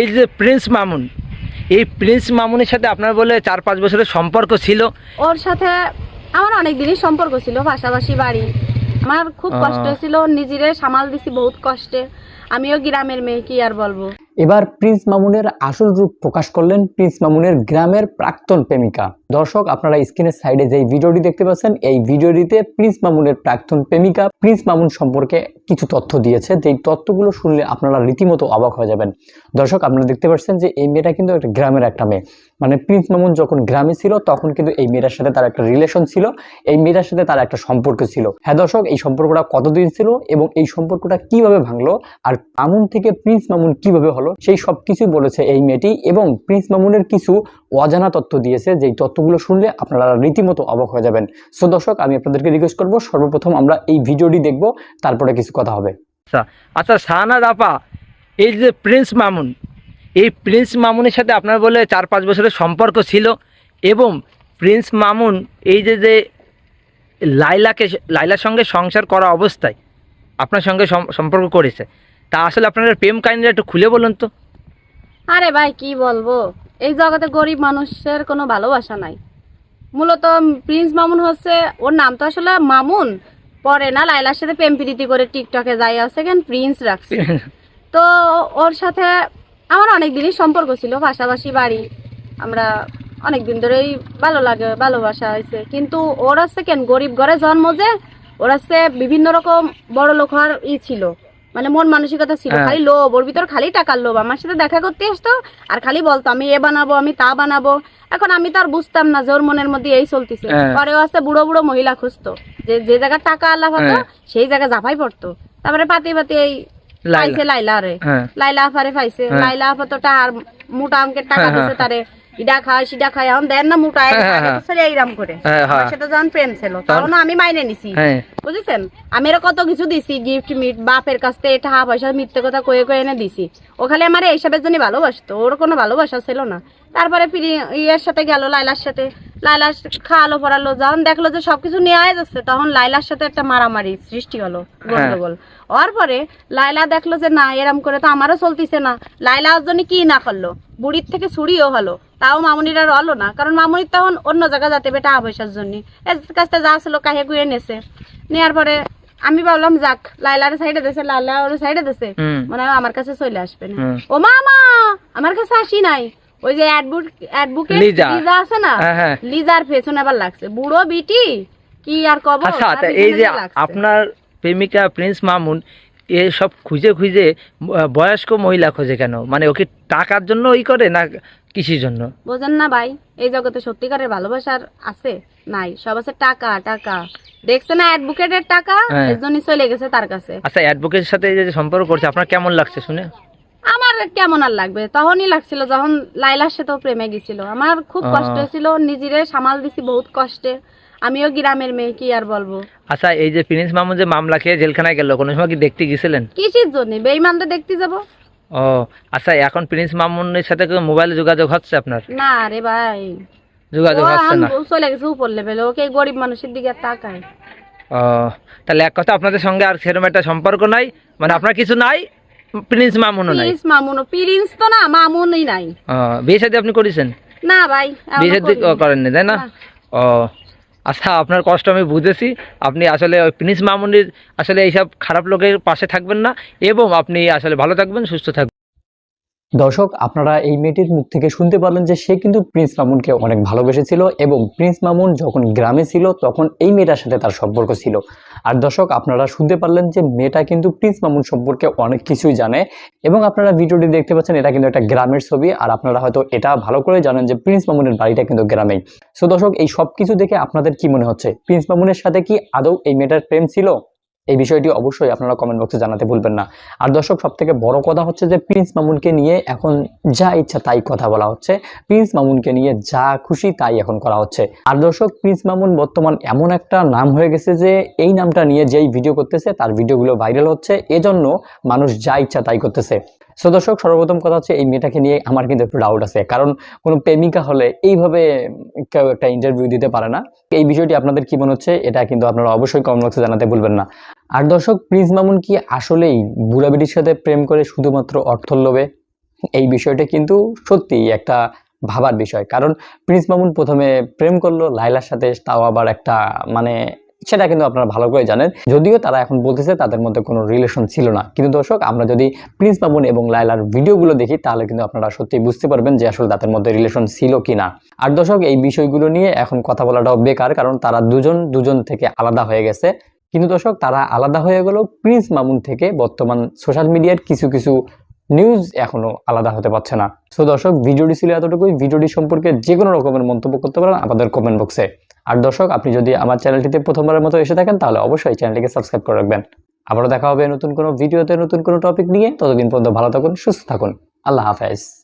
এই যে প্রিন্স মামুন এই প্রিন্স মামুনের সাথে আপনার বলে চার পাঁচ বছরের সম্পর্ক ছিল? ওর সাথে আমার অনেক দিনই সম্পর্ক ছিল পাশাপাশি বাড়ি। আমার খুব কষ্ট ছিল নিজেরে সামাল দিছি বহুত কষ্টে। আমিও গ্রামের মেয়ে কি আর বলব। এবার প্রিন্স মামুনের আসল রূপ প্রকাশ করলেন প্রিন্স মামুনের গ্রামের প্রাক্তন প্রেমিকা। দর্শক, আপনারা স্ক্রিনের সাইডে যে ভিডিওটি দেখতে পাচ্ছেন, এই ভিডিওটিতে প্রিন্স মামুনের প্রাক্তন প্রেমিকা প্রিন্স মামুন সম্পর্কে কিছু তথ্য দিয়েছে। যেই তথ্যগুলো শুনলে আপনারা রীতিমতো অবাক হয়ে যাবেন। দর্শক, আপনারা দেখতে পাচ্ছেন যে এই মেয়েটা কিন্তু একটা গ্রামের একটা মেয়ে। মানে প্রিন্স মামুন যখন গ্রামে ছিল, তখন কিন্তু এই মেয়েটার সাথে তার একটা রিলেশন ছিল, এই মেয়েটার সাথে তার একটা সম্পর্ক ছিল। হ্যাঁ দর্শক, এই সম্পর্কটা কতদিন ছিল এবং এই সম্পর্কটা কীভাবে ভাঙলো আর মামুন থেকে প্রিন্স মামুন কীভাবে হলো, সেই সব কিছুই বলেছে এই মেয়েটি এবং প্রিন্স মামুনের কিছু অজানা তথ্য দিয়েছে যেই তথ্যগুলো শুনলে আপনারা রীতিমতো অবাক হয়ে যাবেন। সো দর্শক আমি আপনাদেরকে রিকোয়েস্ট করব সর্বপ্রথম আমরা এই ভিডিওটি দেখব তারপরে কিছু কথা হবে। আচ্ছা আচ্ছা শাহানাজ আপা এই যে প্রিন্স মামুন এই প্রিন্স মামুনের সাথে আপনার বলে চার পাঁচ বছরের সম্পর্ক ছিল এবং প্রিন্স মামুন এই যে যে লাইলাকে লাইলার সঙ্গে সংসার করা অবস্থায় আপনার সঙ্গে সম্পর্ক করেছে তা আসলে আপনার প্রেম কাহিনীটা একটু খুলে বলুন তো। আরে ভাই কি বলব? এই জগতে গরিব মানুষের কোনো ভালোবাসা নাই। মূলত প্রিন্স মামুন হচ্ছে ওর নাম তো আসলে মামুন। পরে না লাইলার সাথে প্রেম প্রীতি করে টিকটকে যাই আছে কেন প্রিন্স রাখছে। তো ওর সাথে আমার অনেক দিনই সম্পর্ক ছিল পাশাপাশি বাড়ি। আমরা অনেক দিন ধরেই ভালো লাগে ভালোবাসা হয়েছে। কিন্তু ওর হচ্ছে কেন গরিব ঘরে জন্ম যে ওর হচ্ছে বিভিন্ন রকম বড় লোক হওয়ার ই ছিল। মানে মন মানসিকতা ছিল হ্যাঁ। খালি লোভ ওর ভিতর খালি টাকার লোভ আমার সাথে দেখা করতে আসতো আর খালি বলতো আমি এ বানাবো আমি তা বানাবো এখন আমি তো আর বুঝতাম না যে ওর মনের মধ্যে এই চলতেছে পরে পরেও আছে বুড়ো বুড়ো মহিলা খুঁজতো যে যে জায়গায় টাকা আল্লাহ হতো হ্যাঁ। সেই জায়গায় জাফাই পড়তো তারপরে পাতি পাতি এই। পাইছে লাইলা রে। হ্যাঁ। লাইলা আফারে পাইছে। হ্যাঁ। লাইলা আফা তো টার মোটা অঙ্কের টাকা হ্যাঁ, দিছে। তারে। ইডা খায় সিডা খায়। এখন দেন না মোটা। এইরাম করে। সাথে যখন প্রেম ছিল। তখন আমি মাইনে নিছি। বুঝেছেন? আমি এর কত কিছু দিছি গিফট মিট বাপের কাছ থেকে টাকা পয়সা মিথ্যে কথা কয়ে কয়ে এনে দিছি। ওখানে আমার এইসবের জন্য ভালোবাসতো। ওর কোনো ভালোবাসা ছিল না। তারপরে ফিরি ইয়ের সাথে গেল লাইলার সাথে। লাইলা খাওয়ালো পড়ালো যখন দেখল যে সবকিছু নিয়ে আয় যাচ্ছে তখন লাইলার সাথে একটা মারামারি সৃষ্টি হলো গন্ডগোল। হওয়ার পরে লাইলা দেখল যে না এরম করে তো আমারও চলতিছে না। লাইলা ওর জন্য কি না করল? বুড়ির থেকে ছুরিও হলো তাও মামুনির আর হলো না কারণ মামুনির তখন অন্য জায়গায় যাতে বেটা পয়সার জন্য। এর কাছে যা ছিল কাহে গুয়ে নেছে। নেওয়ার পরে আমি ভাবলাম যাক লাইলার সাইডে দেশে লাইলা ওর সাইডে দেশে মনে হয় আমার কাছে চলে আসবে না। ও মামা আমার কাছে আসি নাই। ওই যে অ্যাডভোকেট লিজা। লিজা আছে না? হ্যাঁ, হ্যাঁ। লিজার পেছনে আবার লাগছে। বুড়ো বিটি? কি আর কব? আচ্ছা আচ্ছা এই যে আপনার প্রেমিকা প্রিন্স মামুন খুঁজে খুঁজে বয়স্ক মহিলা খোঁজে কেন? মানে ওকে টাকার জন্য ওই করে না কিসের জন্য? বোঝেন না ভাই এই জগতে সত্যিকারের ভালোবাসার আছে? নাই সব আছে টাকা টাকা। দেখছে না অ্যাডভোকেটের টাকা? হ্যাঁ। এর চলে গেছে তার কাছে। আচ্ছা অ্যাডভোকেটের সাথে যে সম্পর্ক করছে আপনার কেমন লাগছে শুনে? আমার কেমন আর লাগবে? তখনই লাগছিল যখন লাইলার সাথেও প্রেমে গেছিল আমার খুব কষ্ট ছিল নিজেরে সামাল দিছি বহুত কষ্টে। আমিও গ্রামের মেয়ে কি আর বলব? আচ্ছা এই যে প্রিন্স মামুন যে মামলা খেয়ে জেলখানায় গেল কোনো সময় কি দেখতে গেছিলেন কিসের জন্য? বেইমানটা দেখতে যাব। ও আচ্ছা এখন প্রিন্স মামুনের সাথে কোনো মোবাইলে যোগাযোগ হচ্ছে আপনার? না রে ভাই। যোগাযোগ হচ্ছে না। চলে গেছে উপর লেভেলে ওকে গরিব মানুষের দিকে তাকায়। ও তাহলে এক কথা আপনাদের সঙ্গে আর সেরকম একটা সম্পর্ক নাই? মানে আপনার কিছু নাই? প্রিন্স মামুনও নাই? প্রিন্স মামুন প্রিন্স তো না মামুনই নাই। হ্যাঁ বিয়ে সাথে আপনি করেছেন? না ভাই বিয়ে করেন। করেননি তাই না? না। ও আচ্ছা আপনার কষ্ট আমি বুঝেছি। আপনি আসলে ওই প্রিন্স মামুনির আসলে এইসব খারাপ লোকের পাশে থাকবেন না এবং আপনি আসলে ভালো থাকবেন সুস্থ থাকবেন। দর্শক, আপনারা এই মেয়েটির মুখ থেকে শুনতে পারলেন যে সে কিন্তু প্রিন্স মামুনকে অনেক ভালোবেসেছিল এবং প্রিন্স মামুন যখন গ্রামে ছিল তখন এই মেয়েটার সাথে তার সম্পর্ক ছিল। আর দর্শক, আপনারা শুনতে পারলেন যে মেয়েটা কিন্তু প্রিন্স মামুন সম্পর্কে অনেক কিছুই জানে এবং আপনারা ভিডিওটি দেখতে পাচ্ছেন এটা কিন্তু একটা গ্রামের ছবি আর আপনারা হয়তো এটা ভালো করে জানেন যে প্রিন্স মামুনের বাড়িটা কিন্তু গ্রামেই। সো দর্শক, এই সব কিছু দেখে আপনাদের কি মনে হচ্ছে? প্রিন্স মামুনের সাথে কি আদৌ এই মেয়েটার প্রেম ছিল? এই বিষয়টি অবশ্যই আপনারা কমেন্ট বক্সে জানাতে ভুলবেন না। আর দর্শক সব থেকে বড় কথা হচ্ছে যে প্রিন্স মামুনকে নিয়ে এখন যা ইচ্ছা তাই কথা বলা হচ্ছে। প্রিন্স মামুনকে নিয়ে যা খুশি তাই এখন করা হচ্ছে। আর দর্শক প্রিন্স মামুন বর্তমান এমন একটা নাম হয়ে গেছে যে, এই নামটা নিয়ে যেই ভিডিও করতেছে, তার ভিডিওগুলো ভাইরাল হচ্ছে। এজন্য মানুষ যা ইচ্ছা তাই করতেছে। সো দর্শক, সর্বপ্রথম কথা হচ্ছে, এই মেয়েটাকে নিয়ে আমার কিন্তু একটু ডাউট আছে। কারণ কোনো প্রেমিকা হলে এইভাবে কেউ একটা ইন্টারভিউ দিতে পারে না। এই বিষয়টি আপনাদের কি মনে হচ্ছে, এটা কিন্তু আপনারা অবশ্যই কমেন্ট বক্সে জানাতে ভুলবেন না। আর দর্শক, প্রিন্স মামুন কি আসলেই বুড়াবিটির সাথে প্রেম করে শুধুমাত্র অর্থ লোভে? এই বিষয়টা কিন্তু সত্যি একটা ভাবার বিষয়। কারণ প্রিন্স মামুন প্রথমে প্রেম করল লাইলার সাথে, তাও আবার একটা মানে সেটা কিন্তু আপনারা ভালো করে জানেন। যদিও তারা এখন বলতেছে তাদের মধ্যে কোনো রিলেশন ছিল না। কিন্তু দর্শক, আমরা যদি প্রিন্স মামুন এবং লাইলার ভিডিওগুলো দেখি, তাহলে কিন্তু আপনারা সত্যি বুঝতে পারবেন যে আসলে তাদের মধ্যে রিলেশন ছিল কি না আর দর্শক, এই বিষয়গুলো নিয়ে এখন কথা বলাটাও বেকার, কারণ তারা দুজন দুজন থেকে আলাদা হয়ে গেছে। কিন্তু দর্শক, তারা আলাদা হয়ে গেল প্রিন্স মামুন থেকে। বর্তমান সোশ্যাল মিডিয়ার কিছু কিছু নিউজ এখনও আলাদা হতে পারছে না। সো দর্শক, ভিডিওটি ছিল এতটুকুই। ভিডিওটি সম্পর্কে যে কোনো রকমের মন্তব্য করতে পারেন আমাদের কমেন্ট বক্সে আর দর্শক, আপনি যদি আমার চ্যানেলটিতে প্রথমবারের মতো এসে থাকেন, তাহলে অবশ্যই চ্যানেলটিকে সাবস্ক্রাইব করে রাখবেন। আবারও দেখা হবে নতুন কোনো ভিডিওতে নতুন কোনো টপিক নিয়ে। ততদিন পর্যন্ত ভালো থাকুন, সুস্থ থাকুন। আল্লাহ হাফেজ।